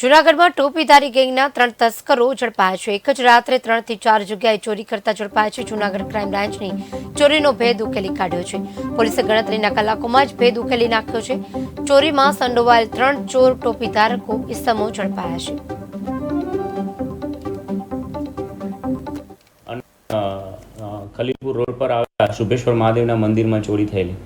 જૂનાગઢમાં ટોપીધારી ગેંગના ત્રણ તસ્કરો ઝડપાયા છે. એક જ રાત્રે ત્રણથી ચાર જગ્યાએ ચોરી કરતા ઝડપાયા છે. જૂનાગઢ ક્રાઇમ બ્રાન્ચની ચોરીનો ભેદ ઉકેલી કાઢ્યો છે. પોલીસે ગણતરીના કલાકોમાં જ ભેદ ઉકેલી નાખ્યો છે. ચોરીમાં સંડોવાયેલ ત્રણ ચોર ટોપીધારકો ઇસમો ઝડપાયા છે. ખલીલપુર રોડ પર આવેલા શુભેશ્વર મહાદેવના મંદિરમાં ચોરી થયેલી.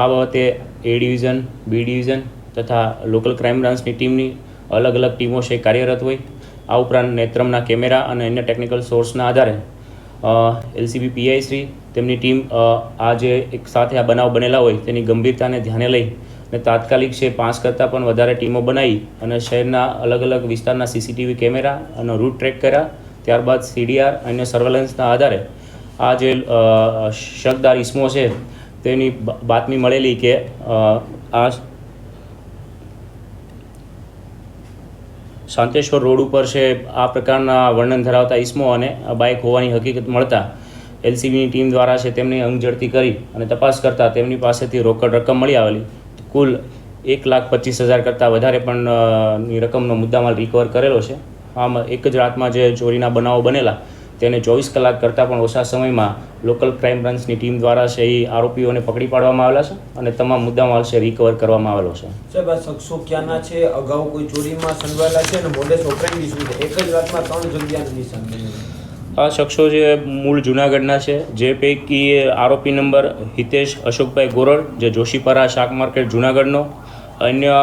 આ બાબતે એ ડિવિઝન, બી ડિવિઝન તથા લોકલ ક્રાઇમ બ્રાન્ચની ટીમની અલગ અલગ ટીમો છે, કાર્યરત હોય. આ ઉપરાંત નેત્રમના કેમેરા અને અન્ય ટેકનિકલ સોર્સના આધારે એલસીબી પીઆઈ તેમની ટીમ આ જે એક સાથે આ બનાવ બનેલા હોય, તેની ગંભીરતાને ધ્યાને લઈ અને તાત્કાલિક છે, પાંચ કરતાં પણ વધારે ટીમો બનાવી અને શહેરના અલગ અલગ વિસ્તારના સીસીટીવી કેમેરા અને રૂટ ટ્રેક કર્યા. ત્યારબાદ સીડીઆર અને સર્વેલન્સના આધારે આ જે શકદાર ઇસમો છે, તેની બાતમી મળેલી કે આ શાંતેશ્વર રોડ ઉપર છે આ પ્રકારના વર્ણન ધરાવતા ઇસમો અને બાઇક હોવાની હકીકત મળતા એલસીબીની ટીમ દ્વારા છે તેમની અંગઝડતી કરી અને તપાસ કરતાં તેમની પાસેથી રોકડ રકમ મળી આવેલી. કુલ એક લાખ પચીસ હજાર કરતાં વધારે પણ ની રકમનો મુદ્દામાલ રિકવર કરેલો છે. આમ એક જ રાતમાં જે ચોરીના બનાવો બનેલા તેને ચોવીસ કલાક કરતાં પણ ઓછા સમયમાં લોકલ ક્રાઇમ બ્રાન્ચની ટીમ દ્વારા છે એ આરોપીઓને પકડી પાડવામાં આવેલા છે અને તમામ મુદ્દામાલ છે રિકવર કરવામાં આવેલો છે. સાહેબ આ શખ્સો ક્યાંના છે? અગાઉ કોઈ ચોરીમાં સંડવાયેલા છે અને મોડેસ ઓપરેન્ડી શું છે? એક જ રાતમાં ત્રણ જગ્યાનું નિશાન આ શખ્સો જે મૂળ જુનાગઢના છે જે પૈકી આરોપી નંબર હિતેશ અશોકભાઈ ગોરડ જે જોશીપરા શાક માર્કેટ જુનાગઢનો અન્ય